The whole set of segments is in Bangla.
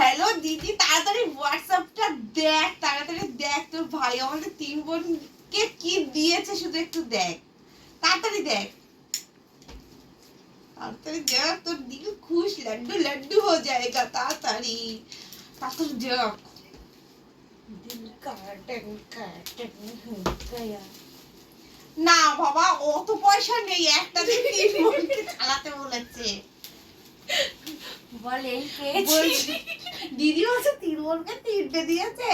হ্যালো দিদি তাড়াতাড়ি হোয়াটসঅ্যাপটা দেখ তাড়াতাড়ি দেখ তোর ভাই। আমাদের তিন বোনকে কি দিয়েছে শুধু একটু দেখ। তাড়াতাড়ি দেখ। তাড়াতাড়ি দেখ তোর দিল খুশ লাড্ডু লাড্ডু হো যায়গা তাড়াতাড়ি। তাড়াতাড়ি দেখ কা কা না বাবা অত পয়সা নেই একটা দিন তিন বোনকে চালাতে বলেছে। বলে বলছি, দিদি বলছে তিন বোনকে তিনটে দিয়েছে।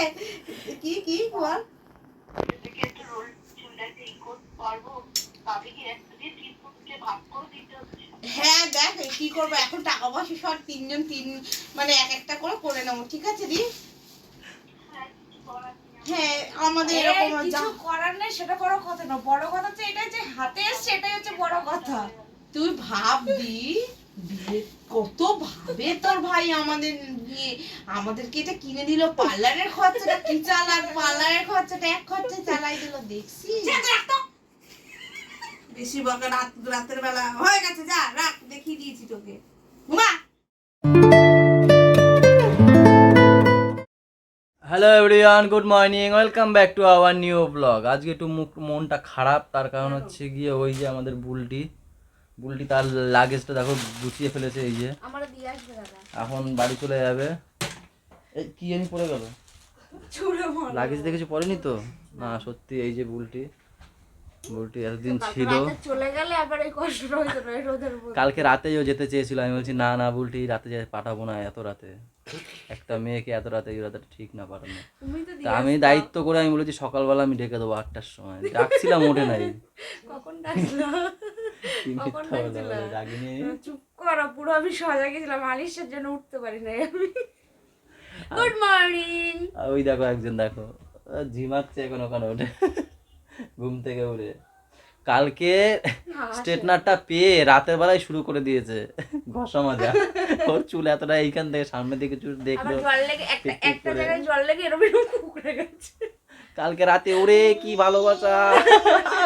কি কি বল? হ্যাঁ দেখ কি করব? এখন টাকা পয়সা সব তিনজন তিন মানে এক একটা করে করে নেব ঠিক আছে দি? হ্যাঁ হ্যাঁ আমাদের এরকম যা কিছু করার নেই সেটা বড় কথা না বড় কথা হচ্ছে এটা যে হাতে এসছে এটাই হচ্ছে বড় কথা। তুই ভাববি বিয়ে কত ভাবে তোর ভাই আমাদের নিয়ে আমাদেরকে এটা কিনে দিল পার্লারের খরচাটা। কি চালার পার্লারের খরচাটা? এক খরচা চালাই দিল দেখছি বেশি বকা রাত রাতের বেলা। হয়ে গেছে যা রাখ দেখিয়ে দিয়েছি তোকে। ঘুমা। Hello everyone good morning welcome back to our new blog আজকে একটু মুখ মনটা খারাপ তার কারণ হচ্ছে গিয়ে ওই যে আমাদের বুলটি বুলটি তার লাগেজটা দেখো গুছিয়ে ফেলেছে এই যে। এখন বাড়ি চলে যাবে। এই কি জানি পড়ে গেল। লাগেজ দেখেছি পড়েনি তো? না সত্যি এই যে বুলটি। বুলটি এতদিন ছিল। চলে গেলে আবার এই মধ্যে। কালকে রাতেই ও যেতে চেয়েছিল আমি বলছি না না বুলটি রাতে যে পাঠাবো না এত রাতে। একটা মেয়েকে এত রাতে এই রাতে ঠিক না পাঠানো। তা আমি দায়িত্ব করে আমি বলেছি সকালবেলা আমি ডেকে দেবো আটটার সময়। ডাকছিলাম ওঠে নাই। কখন ডাকলো? কি কখন মিথ্যা বলে ডাকছিলা? বলে, ডাকিনি চুপ করো পুরো আমি সজা গেছিলাম আলিশের জন্য উঠতে পারি না আমি। গুড মর্নিং ওই দেখো একজন দেখো। ঝিমাচ্ছে এখন ওখানে ওঠে ঘুম থেকে উঠে। কালকে স্ট্রেটনারটা পেয়ে রাতের বেলায় শুরু করে দিয়েছে। ঘষা মাজা। ওর চুল এতটা এইখান থেকে সামনের দিকে চুল দেখল। জল লেগে একটা। জায়গায় জল লেগে এরকম এরকম গেছে। কালকে রাতে ওরে কি ভালোবাসা।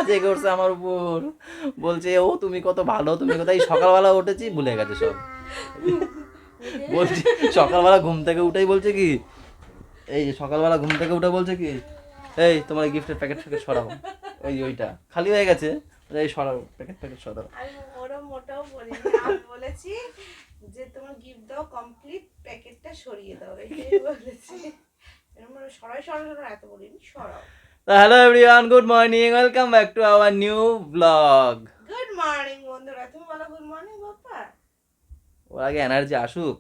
জেগে করছে আমার উপর। বলছে, ও, তুমি কত ভালো, তুমি কোথায়? সকালবেলা উঠেছি, ভুলে গেছে সব। বলছি, সকালবেলা ঘুম থেকে উঠেই বলছে কি, এই যে সকালবেলা ঘুম থেকে উঠে বলছে কি, এই, তোমার গিফটের প্যাকেট প্যাকেট সরাও। ওই ওইটা। খালি হয়ে গেছে এই সরাও প্যাকেট প্যাকেট সরাও। আমি ওরা মোটাও বলিনি। আমি বলেছি যে, তোমার গিফট দাও কমপ্লিট প্যাকেটটা সরিয়ে দাও। এটাই বলেছি। সরাই সরাই সরাই এত বলিনি সরাও। Hello everyone good morning welcome back to our new blog good morning বন্ধুরা তুমি বলো গুড মর্নিং বাপ্পা? ওর আগে এনার্জি আসুক।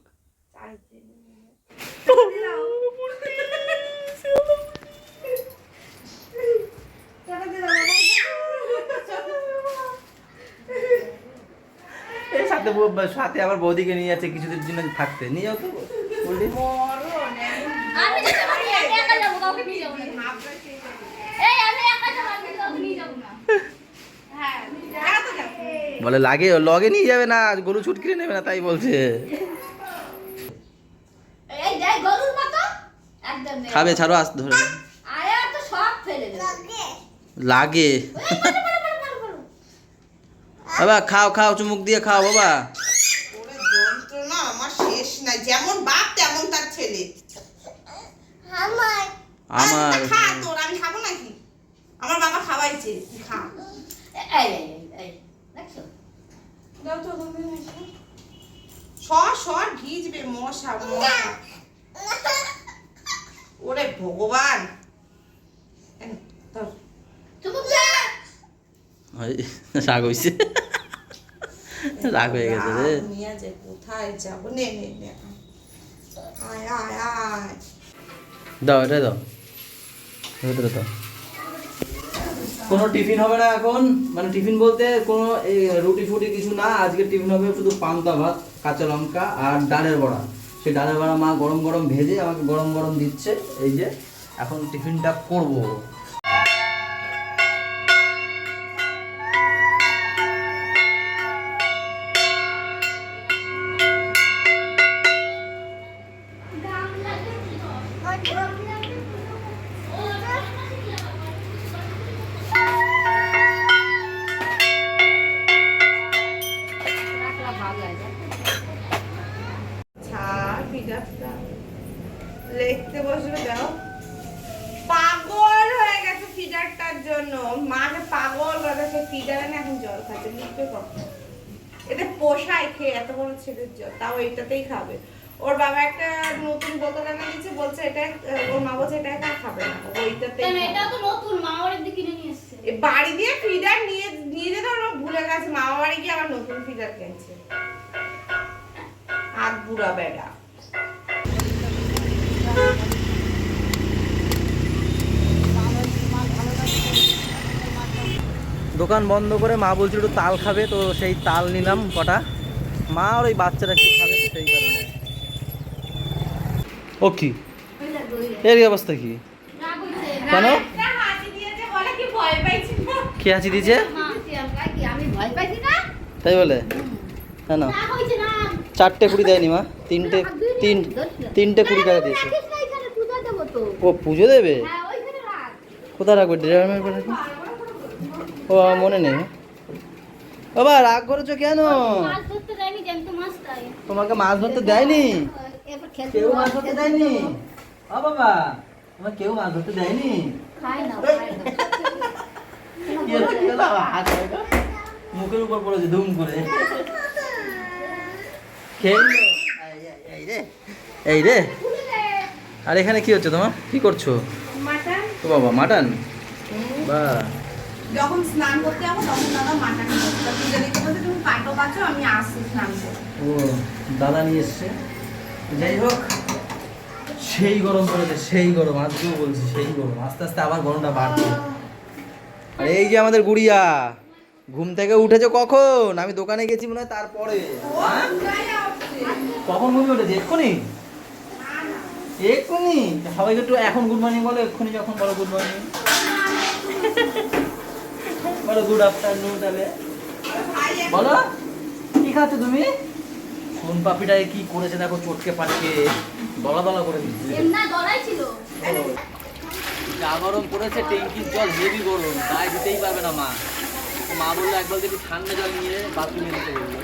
সাথে সাথে আবার বৌদিকে নিয়ে যাচ্ছে কিছুদিন জন্য থাকতে। নিয়ে যাও তো। আমি যেতে পারি আমি একা যাব কাউকে নিয়ে যাব না। এই আমি একা যাব আমি কাউকে নিয়ে যাব না। বলে লাগে লগে নিয়ে যাবে না গরু ছুটকিরে নেবে না তাই বলছে। এই দেখ গরুর মতো। একদম নেই। খাবে ছাড়ো আস ধরে। লাগে। বাবা খাও খাও চুমুক দিয়ে খাও বাবা ওরে যন্ত্রণা আমার শেষ নাই যেমন বাপ তেমন তার ছেলে আমার তোর আমি খাব নাকি? আমার বাবা খাওয়াইছে খা। এই এই এই, এই দেখছ? দাও তো সর সর ভিজবে মশা মশা। ওরে ভগবান। রাগ হয়েছে রাগ হয়ে গেছে রে। রাগ যে কোথায় যাব? নে নে নে আয় আয় আয়। দাও এটা দাও। ভেতরে দাও কোনো টিফিন হবে না এখন? মানে টিফিন বলতে কোনো এই রুটি ফুটি কিছু না আজকে টিফিন হবে শুধু পান্তা ভাত কাঁচা লঙ্কা আর ডালের বড়া। সেই ডালের বড়া মা গরম গরম ভেজে আমাকে গরম গরম দিচ্ছে এই যে এখন টিফিনটা করব। ছাড় এইটাতেই খাবে। ওর বাবা একটা নতুন বোতল এনে দিয়েছে বলছে এটা ওর মা বলছে এটা একা খাবে না। ওইটাতেই কেন? এটা তো নতুন মা বাড়ির দিকে কিনে নিয়ে এসেছে। এ বাড়ি দিয়ে ফিডার নিয়ে নিয়ে যেতে ওরা ভুলে গেছে। মামা বাড়ি গিয়ে আবার নতুন ফিডার কিনছে। আর বুড়া বেড়া দোকান বন্ধ করে মা বলছিল একটু তাল খাবে তো সেই তাল নিলাম কটা। মা আর ওই বাচ্চারা একটু খাবে? ও কি। এর অবস্থা কি কেন? একটা হাসি দিয়েছে কি কে তুই কি, বলে কেন চারটে কুড়ি দেয়নি মা তিনটে তিন তিনটে কুড়ি টাকা দিয়েছে। ও পুজো দেবে। কোথায় রাখবে ড্রামের করে ও মনে নেই বাবা রাগ করেছ কেন। তোমাকে মাছ ধরতে দেয়নি কেউ মাছ ধরতে দেয়নি? ও বাবা তোমার কেউ মাছ ধরতে দেয়নি? মুখের উপর পড়েছে ধুম করে। খেয়ে এই, রে আর এখানে কি হচ্ছে তোমার? কি করছ? মাটন। ও বাবা মাটন? বা। যখন স্নান করতে যাব তখন দাদা মাটন তুমি কাটো কাছো আমি আসছি স্নান করতে। ও দাদা নিয়ে এসছে। যাই হোক, সেই গরম পড়েছে, সেই গরম আজকেও বলছি সেই গরম। আস্তে আস্তে আবার গরমটা বাড়ছে। আর এই যে আমাদের গুড়িয়া, ঘুম থেকে উঠেছে কখন? আমি দোকানে গেছি মনে হয় তারপরে? কখন ঘুমিয়ে উঠেছে? এক্ষুনি? এক্ষুনি? সবাইকে একটু এখন গুড মর্নিং বলো, এক্ষুনি যখন বলো গুড মর্নিং বলো গুড আফটারনুন তাহলে। বলো, কি খাচ্ছ তুমি? কোন পাপিটাকে কি করেছে? দেখো চটকে পাটকে দলা দলা করে দিচ্ছে। যা গরম পড়েছে ট্যাঙ্কির জল হেভি গরম। গায়ে দিতেই পারবে না মা। মা বলল একবার যদি ঠান্ডা জল নিয়ে বাথরুমে দিতে বলল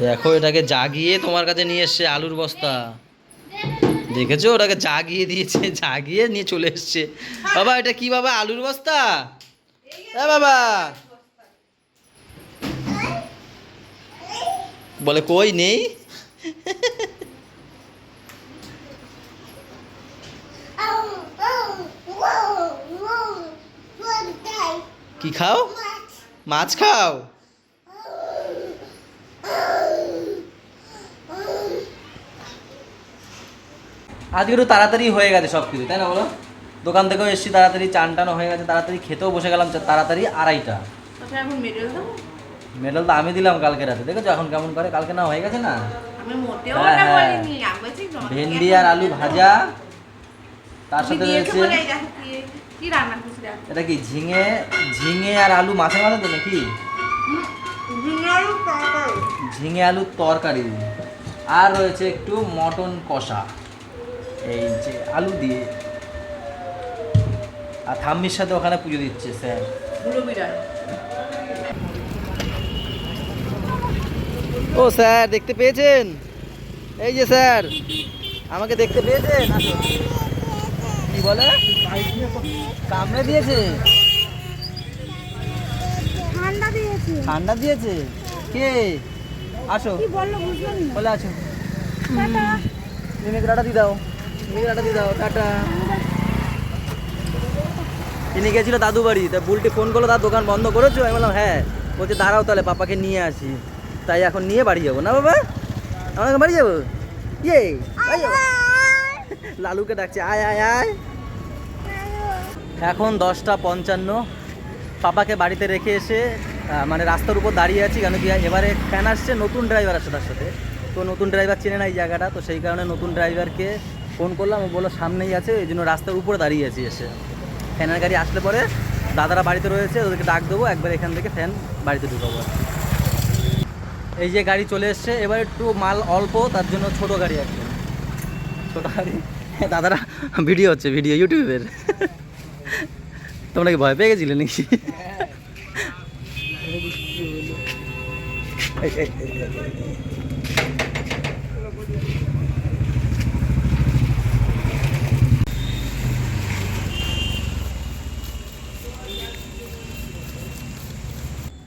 দেখো এটাকে জাগিয়ে তোমার কাছে নিয়ে এসছে আলুর বস্তা। দেখেছ? ওটাকে জাগিয়ে দিয়েছে জাগিয়ে নিয়ে চলে এসছে। বাবা এটা কি বাবা? আলুর বস্তা? হ্যাঁ বাবা। বলে কই নেই? কি খাও? মাছ খাও? আজকে একটু তাড়াতাড়ি হয়ে গেছে সব কিছু তাই না বলো? দোকান থেকেও এসেছি তাড়াতাড়ি চান টানো হয়ে গেছে তাড়াতাড়ি খেতেও বসে গেলাম তাড়াতাড়ি আড়াইটা। মেডেল তো আমি দিলাম কালকে রাতে দেখেছ এখন কেমন করে? কালকে না হয়ে গেছে না? হ্যাঁ, হ্যাঁ। ভেন্ডি আর আলু ভাজা তার সাথে রয়েছে এটা কি ঝিঙে ঝিঙে আর আলু মাছের মাথা তো নাকি? ঝিঙে আলুর তরকারি। আর রয়েছে একটু মটন কষা। এই যে আলু দিয়ে। আর থাম্মির সাথে ওখানে পুজো দিচ্ছে স্যার। ও স্যার দেখতে পেয়েছেন? এই যে স্যার আমাকে দেখতে পেয়েছেন? আসো। কি বলে? কামড়ে দিয়েছে? ঠান্ডা দিয়েছে। ঠান্ডা দিয়েছে? কে? আসো। কি বলল বুঝলাম না। বলে আছো মিমিকে টাটা দিয়ে দাও। টাটা। তিনি গেছিল দাদু বাড়ি, তা বুলটি ফোন করল তার দোকান বন্ধ করেছ? আমি বললাম হ্যাঁ। বলছে, দাঁড়াও তাহলে, পাপাকে নিয়ে আসি। তাই এখন নিয়ে বাড়ি যাব। না, বাবা? এখন বাড়ি যাব? ইয়ে লালুকে ডাকছে, আয় আয় আয়। এখন দশটা পঞ্চান্ন। পাপাকে বাড়িতে রেখে এসে মানে রাস্তার উপর দাঁড়িয়ে আছি, কেন কি এবারে ফ্যান আসছে, নতুন ড্রাইভার আসছে তার সাথে। তো নতুন ড্রাইভার চেনে না এই জায়গাটা, তো সেই কারণে নতুন ড্রাইভারকে ফোন করলাম ও বলল সামনেই আছে এই জন্য রাস্তার উপরে দাঁড়িয়ে আছি এসে। ফ্যানের গাড়ি আসলে পরে দাদারা বাড়িতে রয়েছে ওদেরকে ডাক দেবো একবার এখান থেকে ফ্যান বাড়িতে ঢুকাবো। এই যে গাড়ি চলে এসছে এবার একটু মাল অল্প তার জন্য ছোট গাড়ি আছে ছোট গাড়ি? দাদারা ভিডিও হচ্ছে ভিডিও ইউটিউবের। তোমরা কি ভয় পেয়ে গেছিলে নাকি? এই, এই।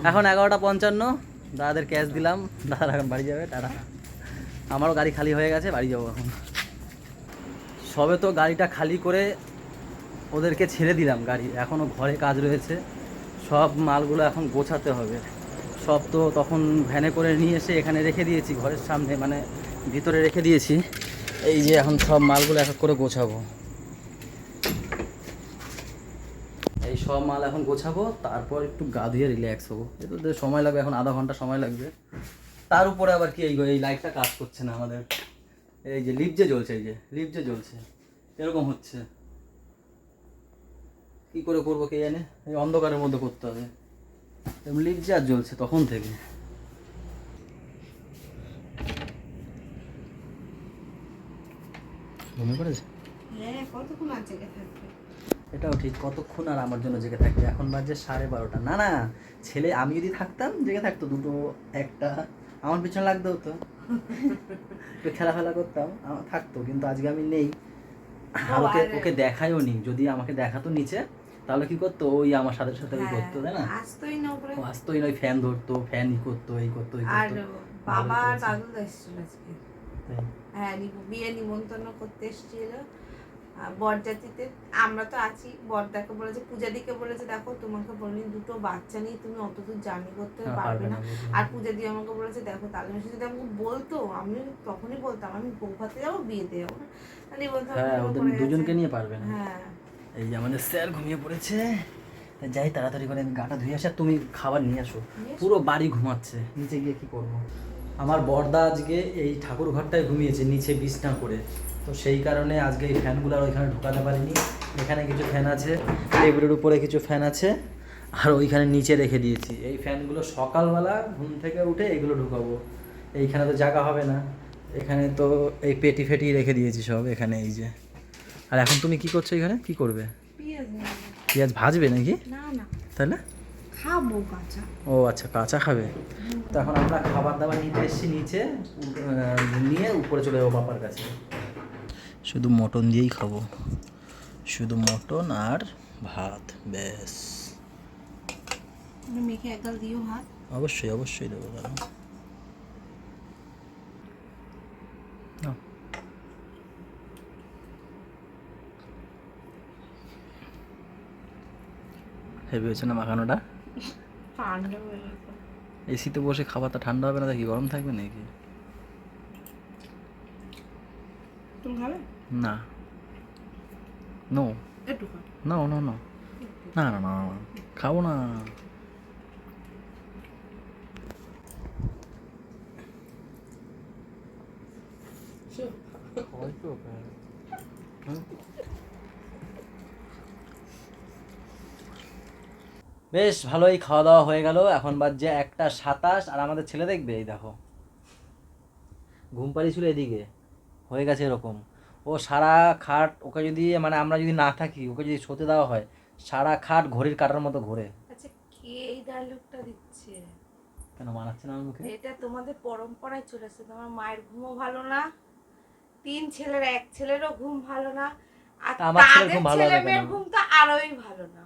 এখন এগারোটা পঞ্চান্ন, দাদাদের ক্যাশ দিলাম দাদা এখন বাড়ি যাবে, টাটা। আমারও গাড়ি খালি হয়ে গেছে, বাড়ি যাব এখন। সবে তো গাড়িটা খালি করে ওদেরকে ছেড়ে দিলাম গাড়ি এখনও ঘরে কাজ রয়েছে। সব মালগুলো এখন গোছাতে হবে। সব তো তখন ভ্যানে করে নিয়ে এসে এখানে রেখে দিয়েছি, ঘরের সামনে মানে ভিতরে রেখে দিয়েছি। এই যে এখন সব মালগুলো এক এক করে গোছাবো এই সব মাল এখন গোছাবো তারপর একটু গা ধুয়ে রিল্যাক্স হব। এতে সময় লাগবে এখন আধা ঘণ্টা সময় লাগবে। তার উপরে আবার কি এই এই লাইটটা কাজ করছে না আমাদের। এই যে লিপ যে জ্বলছে এই যে লিপ যে জ্বলছে এরকম হচ্ছে। কি করে করব কে জানে? এই অন্ধকারের মধ্যে করতে হবে। লিপ যে আর জ্বলছে তখন থেকে। ঘুমিয়ে পড়েছে? হ্যাঁ কতক্ষণ আছে? এটাও ঠিক কতক্ষণ আর আমার জন্য জেগে থাকবে? এখন বাজে সাড়ে বারোটা। না না ছেলে আমি যদি থাকতাম জেগে থাকতো দুটো একটা। আমার পিছনে লাগতো তো একটু খেলা ফেলা করতাম আমার থাকতো কিন্তু আজকে আমি নেই। আর ওকে ওকে দেখাইও নি। যদি আমাকে দেখাতো নিচে তাহলে কি করতো? ওই আমার সাথে সাথে ওই করতো তাই না? আসতোই না উপরে। আসতোই নয় ফ্যান ধরতো ফ্যান ই করতো এই করতো আর করতো। বাবা আর দাদু এসেছিল আজকে। হ্যাঁ বিয়ে নিমন্ত্রণ করতে এসেছিল। আর বরযাত্রীতে আমরা তো আছি। বরদাকে বলেছে পূজাদিকে বলেছে দেখো তোমাকে বলিনি দুটো বাচ্চা নিয়ে তুমি অত দূর জার্নি করতে হ্যাঁ, পারবে না। আর পূজাদি আমাকে বলেছে দেখো তাহলে মিশে যদি আমাকে বলতো আমি তখনই বলতাম আমি বৌভাতে যাব বিয়েতে যাব না। আর নিমন্ত্রণ হ্যাঁ। দুজনকে নিয়ে পারবে না। হ্যাঁ। এই যে আমাদের স্যার ঘুমিয়ে পড়েছে যাই তাড়াতাড়ি করে আমি গাটা ধুয়ে আসি আর তুমি খাবার নিয়ে আসো। পুরো বাড়ি ঘুমাচ্ছে। নিচে গিয়ে কি করব? আমার বর্দা আজকে এই ঠাকুর ঘরটায় ঘুমিয়েছে নিচে বিছনা করে। তো সেই কারণে আজকে এই ফ্যানগুলো আর ওইখানে ঢোকাতে পারিনি। এখানে কিছু ফ্যান আছে টেবিলের উপরে কিছু ফ্যান আছে আর ওইখানে নিচে রেখে দিয়েছি। এই ফ্যানগুলো সকালবেলা ঘুম থেকে উঠে এগুলো ঢুকাবো। এইখানে তো জায়গা হবে না। এখানে তো এই পেটি ফেটি রেখে দিয়েছি সব এখানে এই যে। আর এখন তুমি কি করছ এখানে? কি করবে? পেঁয়াজ ভাজবে নাকি? না না। তাহলে? খাব কাঁচা। ও আচ্ছা কাঁচা খাবে। তো এখন আমরা খাবার দাবার নিতে এসেছি নিচে নিয়ে উপরে চলে যাব বাবার কাছে। শুধু মটন দিয়েই খাব। শুধু মটন আর ভাত ব্যাস। মেখে একগাল দিও ভাত অবশ্যই অবশ্যই দেবো দাদা। হেভি হয়েছে না মাখানোটা? ঠান্ডা এসিতে বসে খাবারটা ঠান্ডা হবে না দেখি গরম থাকবে নাকি? তুমি খাবে? না। নো একটু নো নো নো না না না না। খাব না। বেশ ভালোই খাওয়া দাওয়া হয়ে গেল। এখন বাজছে একটা সাতাশ আর আমাদের ছেলে দেখবে এই দেখো। ঘুম পাড়িয়েছিল এদিকে। হয়ে গেছে এরকম। ও সারা খাট ওকে যদি মানে আমরা যদি না থাকি ওকে যদি শোতে দেওয়া হয় সারা খাট ঘড়ির কাটার মতো ঘোরে। আচ্ছা কে এই ডায়লগটা দিচ্ছে? কেন মানাচ্ছে না মুখে এটা তোমাদের পরম্পরায় চলেছে তোমার মায়ের ঘুমও ভালো না তিন ছেলের এক ছেলেরও ঘুম ভালো না আর আমার ছেলের ঘুম ভালো হবে মেয়ের ঘুম তো আরোই ভালো না।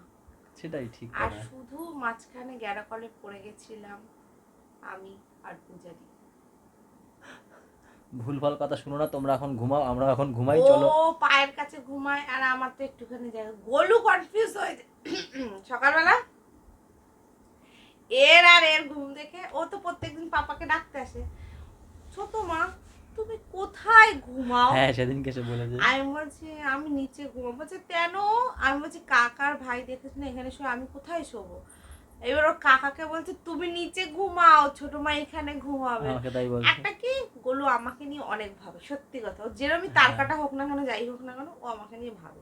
সেটাই ঠিক আর শুধু মাঝখানে গ্যারাকলে পড়ে গেছিলাম আমি আর পূজারি। ভুলভাল কথা শুনো না তোমরা এখন ঘুমাও আমরা এখন ঘুমাই ও চলো পায়ের কাছে ঘুমায় আর আমার তো একটুখানি জায়গা গোলু কনফিউজ হয়ে সকালবেলা? এর আর এর ঘুম দেখে ও তো প্রত্যেকদিন পাপাকে ডাকতে আসে। ছোট মা তুমি কোথায় ঘুমাও? হ্যাঁ সেদিনকে সে বলেছে আমি বলছি আমি নিচে ঘুমাবো। বলছে কেন? আমি বলছি কাকার ভাই দেখেছি না এখানে শো আমি কোথায় শোবো? এবার ওর কাকাকে বলছে তুমি নিচে ঘুমাও ছোট মা এখানে ঘুমাবে। একটা কি? গোলু আমাকে নিয়ে অনেক ভাবে সত্যি কথা। ও যেরমই তার কাটা হোক না কেন যাই হোক না কেন ও আমাকে নিয়ে ভাবে।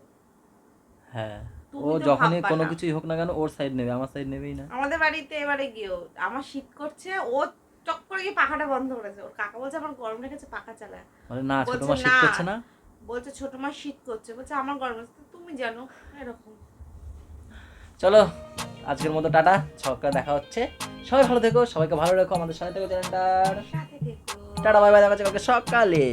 হ্যাঁ। ও যখনই কোনো কিছুই হোক না কেন ওর সাইড নেবে আমার সাইড নেবেই না। আমাদের বাড়িতে এবারে গিয়েও আমার শীত করছে ও চক করে গিয়ে পাখাটা বন্ধ করেছে। ওর কাকা বলছে আমার গরম লেগেছে পাখা চালায়। মানে না ছোট বলছে মা শীত করছে না? বলছে ছোট মা শীত করছে। বলছে আমার গরম লাগছে তুমি জানো এরকম। চলো। আজকের মতো টাটা সকালে দেখা হচ্ছে। সবাই ভালো থেকো সবাইকে ভালো রাখো আমাদের সাথে থেকো চ্যানেলটার। টাটা বাই বাই দেখা হচ্ছে কালকে সকালে।